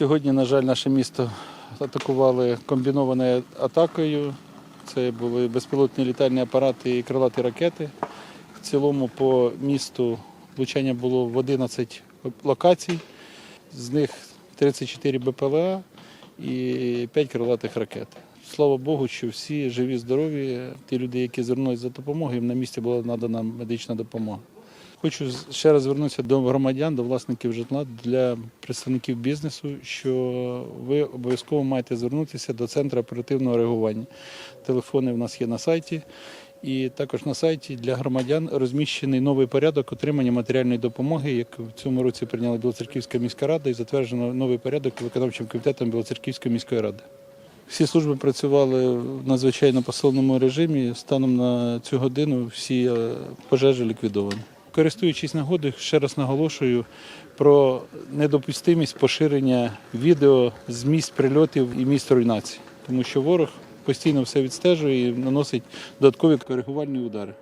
Сьогодні, на жаль, наше місто атакували комбінованою атакою. Це були безпілотні літальні апарати і крилаті ракети. В цілому по місту влучання було в 11 локацій, з них 34 БПЛА і 5 крилатих ракет. Слава Богу, що всі живі, здорові. Ті люди, які звернулися за допомогою, їм на місці була надана медична допомога. Хочу ще раз звернутися до громадян, до власників житла, для представників бізнесу, що ви обов'язково маєте звернутися до центру оперативного реагування. Телефони в нас є на сайті. І також на сайті для громадян розміщений новий порядок отримання матеріальної допомоги, як в цьому році прийняла Білоцерківська міська рада і затверджено новий порядок виконавчим комітетом Білоцерківської міської ради. Всі служби працювали в надзвичайно посиленому режимі. Станом на цю годину всі е, пожежі ліквідовані. Користуючись нагодою, ще раз наголошую про недопустимість поширення відео з місць прильотів і місць руйнації, тому що ворог постійно все відстежує і наносить додаткові коригувальні удари.